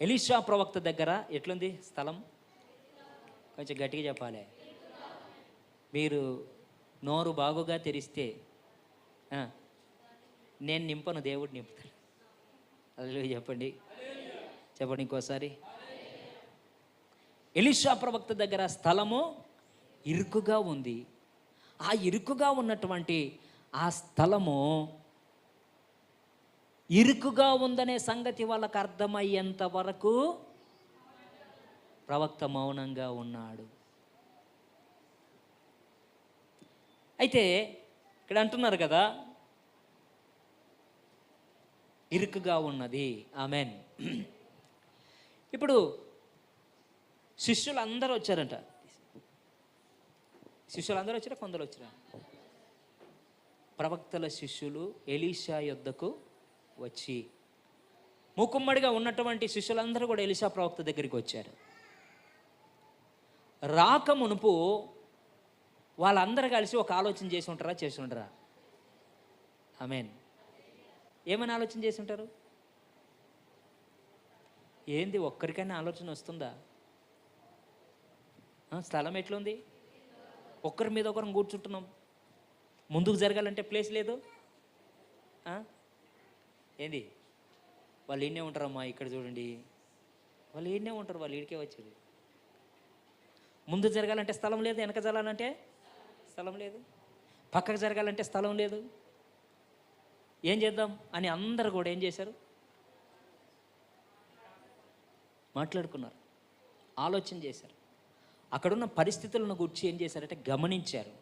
Elisha ప్రవక్త దగ్గర ఎట్లుంది స్థలం? కొంచెం గట్టిగా చెప్పాలి. మీరు నోరు బాగుగా తెరిస్తే నేను నింపను దేవుడు నింపుతాడు. అది చెప్పండి. చెప్పండి ఇంకోసారి. ఎలిషా ప్రవక్త దగ్గర స్థలము ఇరుకుగా ఉంది. ఆ ఇరుకుగా ఉన్నటువంటి ఆ స్థలము ఇరుకుగా ఉందనే సంగతి వాళ్ళకు అర్థమయ్యేంత వరకు ప్రవక్త మౌనంగా ఉన్నాడు. అయితే ఇక్కడ అంటున్నారు కదా ఇరుకుగా ఉన్నది. ఆమెన్. ఇప్పుడు శిష్యులు అందరూ వచ్చారంట. శిష్యులు అందరూ వచ్చారా? కొందరు వచ్చారా? ప్రవక్తల శిష్యులు ఎలీషా యొద్దకు వచ్చి మూకుమ్మడిగా ఉన్నటువంటి శిష్యులందరూ కూడా ఎలిసా ప్రవక్త దగ్గరికి వచ్చారు. రాక మునుపు వాళ్ళందరూ కలిసి ఒక ఆలోచన చేసి ఉంటారా? చేసి ఉంటారా మీన్ ఏమని ఆలోచన చేసి ఉంటారు? ఏంది ఒక్కరికైనా ఆలోచన వస్తుందా? స్థలం ఎట్లుంది? ఒక్కరి మీద ఒకరం కూర్చుంటున్నాం. ముందుకు జరగాలంటే ప్లేస్ లేదు. ఏంది? వాళ్ళు ఈయనే ఉంటారమ్మా ఇక్కడ చూడండి. వాళ్ళు ఈయనే ఉంటారు వాళ్ళు ఈడికే వచ్చేది. ముందు జరగాలంటే స్థలం లేదు వెనక జరగాలంటే స్థలం లేదు. పక్కకు జరగాలంటే స్థలం లేదు. ఏం చేద్దాం అని అందరు కూడా ఏం చేశారు? మాట్లాడుకున్నారు ఆలోచన చేశారు. అక్కడున్న పరిస్థితులను గురించి ఏం చేశారంటే గమనించారు.